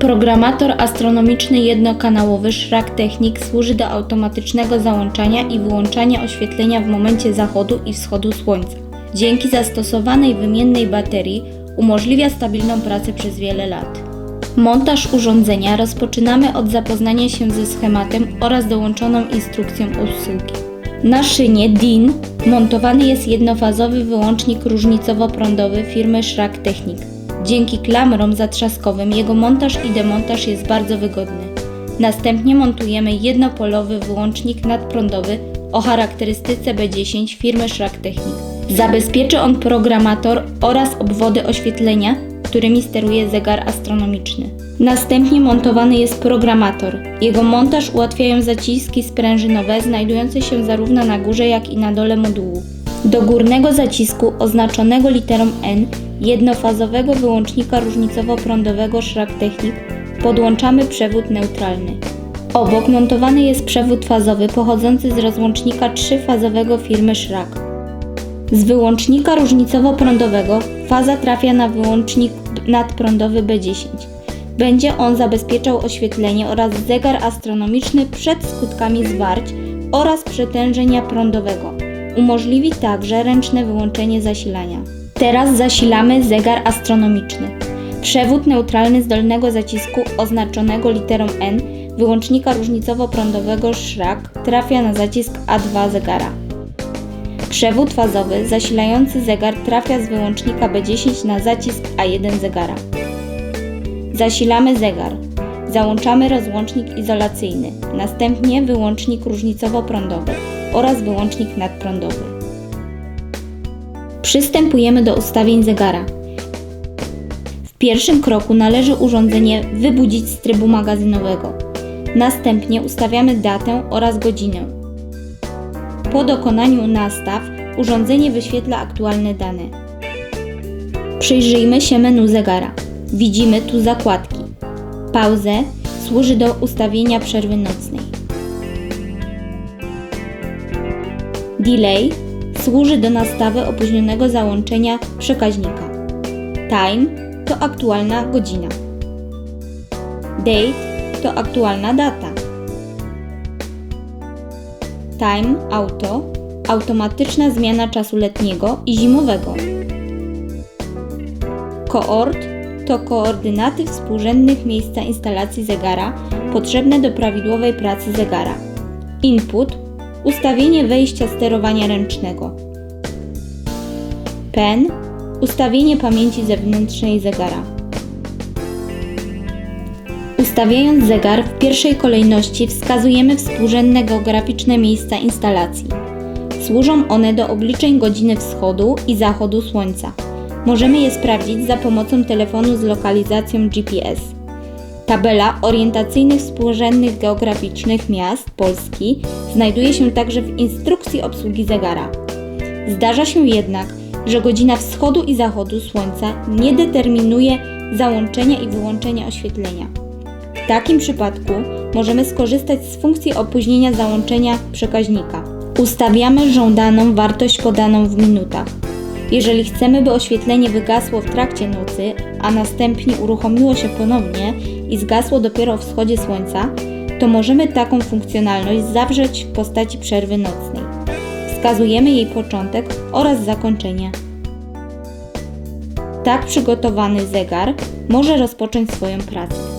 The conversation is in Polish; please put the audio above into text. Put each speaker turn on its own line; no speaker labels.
Programator astronomiczny jednokanałowy Schrack Technik służy do automatycznego załączania i wyłączania oświetlenia w momencie zachodu i wschodu słońca. Dzięki zastosowanej wymiennej baterii umożliwia stabilną pracę przez wiele lat. Montaż urządzenia rozpoczynamy od zapoznania się ze schematem oraz dołączoną instrukcją obsługi. Na szynie DIN montowany jest jednofazowy wyłącznik różnicowo-prądowy firmy Schrack Technik. Dzięki klamrom zatrzaskowym jego montaż i demontaż jest bardzo wygodny. Następnie montujemy jednopolowy wyłącznik nadprądowy o charakterystyce B10 firmy Schrack Technik. Zabezpieczy on programator oraz obwody oświetlenia, którymi steruje zegar astronomiczny. Następnie montowany jest programator. Jego montaż ułatwiają zaciski sprężynowe znajdujące się zarówno na górze jak i na dole modułu. Do górnego zacisku oznaczonego literą N jednofazowego wyłącznika różnicowo-prądowego Schrack Technik podłączamy przewód neutralny. Obok montowany jest przewód fazowy pochodzący z rozłącznika trzyfazowego firmy Schrack. Z wyłącznika różnicowo-prądowego faza trafia na wyłącznik nadprądowy B10. Będzie on zabezpieczał oświetlenie oraz zegar astronomiczny przed skutkami zwarć oraz przetężenia prądowego. Umożliwi także ręczne wyłączenie zasilania. Teraz zasilamy zegar astronomiczny. Przewód neutralny z dolnego zacisku oznaczonego literą N wyłącznika różnicowo-prądowego Schrack trafia na zacisk A2 zegara. Przewód fazowy zasilający zegar trafia z wyłącznika B10 na zacisk A1 zegara. Zasilamy zegar. Załączamy rozłącznik izolacyjny, następnie wyłącznik różnicowo-prądowy oraz wyłącznik nadprądowy. Przystępujemy do ustawień zegara. W pierwszym kroku należy urządzenie wybudzić z trybu magazynowego. Następnie ustawiamy datę oraz godzinę. Po dokonaniu nastaw urządzenie wyświetla aktualne dane. Przyjrzyjmy się menu zegara. Widzimy tu zakładki. Pauzę służy do ustawienia przerwy nocnej. Delay służy do nastawy opóźnionego załączenia przekaźnika. Time to aktualna godzina. Date to aktualna data. Time Auto automatyczna zmiana czasu letniego i zimowego. Coord to koordynaty współrzędnych miejsca instalacji zegara potrzebne do prawidłowej pracy zegara. Input ustawienie wejścia sterowania ręcznego. Pen ustawienie pamięci zewnętrznej zegara. Ustawiając zegar w pierwszej kolejności wskazujemy współrzędne geograficzne miejsca instalacji. Służą one do obliczeń godziny wschodu i zachodu słońca. Możemy je sprawdzić za pomocą telefonu z lokalizacją GPS. Tabela orientacyjnych współrzędnych geograficznych miast Polski znajduje się także w instrukcji obsługi zegara. Zdarza się jednak, że godzina wschodu i zachodu słońca nie determinuje załączenia i wyłączenia oświetlenia. W takim przypadku możemy skorzystać z funkcji opóźnienia załączenia przekaźnika. Ustawiamy żądaną wartość podaną w minutach. Jeżeli chcemy, by oświetlenie wygasło w trakcie nocy, a następnie uruchomiło się ponownie i zgasło dopiero o wschodzie słońca, to możemy taką funkcjonalność zawrzeć w postaci przerwy nocnej. Wskazujemy jej początek oraz zakończenie. Tak przygotowany zegar może rozpocząć swoją pracę.